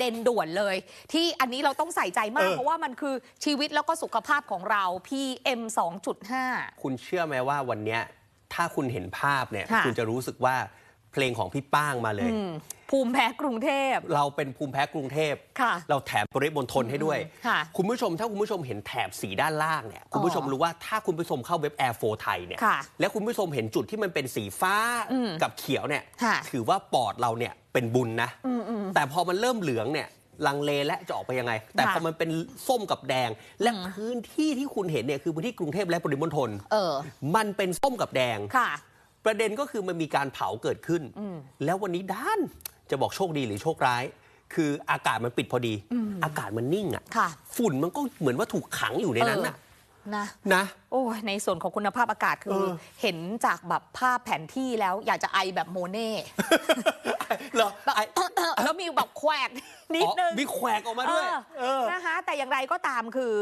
เด็นด่วนเลย ที่อันนี้เราต้องใส่ใจมาก เออ เพราะว่ามันคือชีวิตแล้วก็สุขภาพของเรา PM 2.5 คุณเชื่อไหมว่าวันเนี้ยถ้าคุณเห็นภาพเนี่ยค่ะ คุณจะรู้สึกว่าเพลงของพี่ป้างมาเลย อืมภูมิแพ้กรุงเทพ เราเป็นภูมิแพ้กรุงเทพ ค่ะเราแถมปริมณฑลให้ด้วย ค่ะคุณผู้ชมถ้าคุณผู้ชมเห็นแถบสีด้านล่างเนี่ยคุณผู้ชมรู้ว่าถ้าคุณผู้ชมเข้าเว็บ Air 4ไทยเนี่ยค่ะแล้วคุณผู้ชมเห็นจุดที่มันเป็นสีฟ้าอืมกับเขียวเนี่ยค่ะ ถือว่าปอดเราเนี่ย เป็นบุญนะอืมอืมแต่พอมันเริ่มเหลืองเนี่ยลังเลและจะออกไปยังไง แต่ค่ะพอมันเป็นส้มกับแดง และอืมพื้นที่ที่คุณเห็นเนี่ยคือพื้นที่กรุงเทพและปริมณฑลเออมันเป็นส้มกับแดงค่ะประเด็นก็คือมันมีการเผาเกิดขึ้นอืมแล้ววันนี้ด้านจะบอกโชคดีหรือโชคร้าย คืออากาศมันปิดพอดี อากาศมันนิ่งอะค่ะ ฝุ่นมันก็เหมือนว่าถูกขังอยู่ในนั้นน่ะเออนะนะโอ้ยในส่วนของคุณภาพอากาศคือเออเห็นจากแบบภาพแผนที่แล้วอยากจะไอแบบโมเน่ เหรอ แบบ ไอ้ แล้วมีแบบแควกนิดนึงอ๋อมีแขวกออกมาด้วยเอเอออนะคะ แต่อย่างไรก็ตามคือ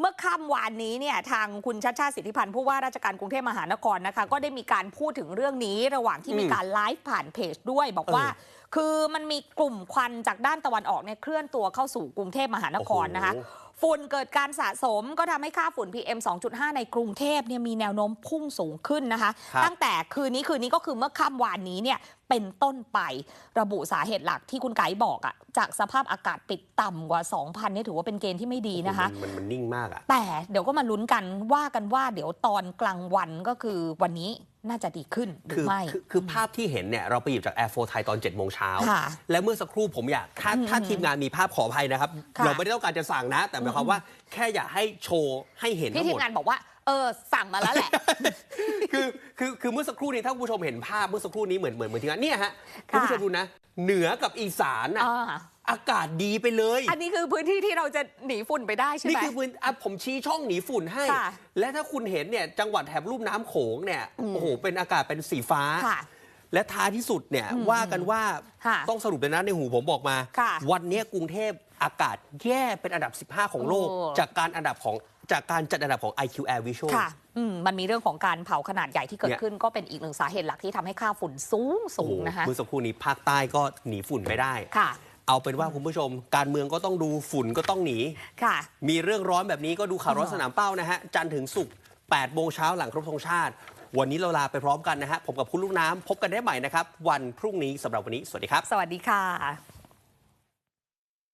เมื่อค่ำวานนี้เนี่ยทางคุณชัชชาติสิทธิพันธ์ผู้ว่าราชการกรุงเทพมหานครนะคะ ก็ได้มีการพูดถึงเรื่องนี้ระหว่างที่อืมมีการไลฟ์ผ่านเพจด้วย บอกว่าเออคือมันมีกลุ่มควันจากด้านตะวันออกเนี่ยเคลื่อนตัวเข้าสู่กรุงเทพมหานครนะคะโอ้โห ฝุ่นเกิดการสะสมก็ทำให้ค่าฝุ่น PM 2.5 ในกรุงเทพเนี่ยมีแนวโน้มพุ่งสูงขึ้นนะคะครับตั้งแต่คืนนี้คืนนี้ก็คือเมื่อค่ำวานนี้เนี่ยเป็นต้นไประบุสาเหตุหลักที่คุณไกด์บอกอะจากสภาพอากาศปิดต่ำกว่า 2,000เนี่ยถือว่าเป็นเกณฑ์ที่ไม่ดีนะคะมันมันมันนิ่งมากอะแต่เดี๋ยวก็มาลุ้นกันว่ากันว่าเดี๋ยวตอนกลางวันก็คือวันนี้ น่าจะดีขึ้นหรืคืออไม่คือคือภาพที่เห็นเนี่ยเราไปหยิบจาก Air 4ไทยตอน7โมงเช้าค่ะและเมื่อสักครู่ผมอยากถ้าถ้าทีมงานมีภาพขออภัยนะครับค่ะเราไม่ได้ต้องการจะสั่งนะ แต่หมายความว่าแค่อยากให้โชว์ให้เห็นพี่ทั้งทีหมมดงานบอกว่าเออสั่งมาแล้วแหละ คือคือคือเมื่อสักครู่นี้ถ้าคุณผู้ชมเห็นภาพเมื่อสักครู่นี้เหมือนเหมือนเหมือนที่งานเนี่ยฮะค่ะคุณผู้ชมดูนะ เหนือกับอีสานน่ะอ่าอากาศดีไปเลย อันนี้คือพื้นที่ที่เราจะหนีฝุ่นไปได้ใช่นี่ไหมคือพื้นอะผมชี้ช่องหนีฝุ่นให้ค่ะและถ้าคุณเห็นเนี่ยจังหวัดแถบลุ่มน้ำโขงเนี่ยอืมโอ้โหเป็นอากาศเป็นสีฟ้าค่ะและท้ายที่สุดเนี่ยว่ากันว่าค่ะต้องสรุปเลยนะในหูผมบอกมาค่ะวันนี้กรุงเทพอากาศแย่เป็นอันดับ 15 ของโลกโอ้จากการอันดับของ จากการจัดอันดับของ IQ Air Visual ค่ะอืมมันมีเรื่องของการเผาขนาดใหญ่ที่เกิดเนี่ยขึ้นก็เป็นอีกหนึ่งสาเหตุหลักที่ทำให้ค่าฝุ่นสูงสูโอ้งโหนะคะ เมื่อสักครู่นี้ภาคใต้ก็หนีฝุ่นไม่ได้ ค่ะ เอาเป็นว่าคุณผู้ชม การเมืองก็ต้องดูฝุ่นก็ต้องหนี ค่ะ มีเรื่องร้อนแบบนี้ก็ดูข่าวร้อนอ๋อสนามเป้านะฮะ จันทร์ถึงศุกร์8โมงเช้าหลังครบธงชาติ วันนี้เราลาไปพร้อมกันนะฮะผมกับคุณลูกน้ำพบกันได้ใหม่นะครับ วันพรุ่งนี้สำหรับวันนี้สวัสดีครับ สวัสดีค่ะ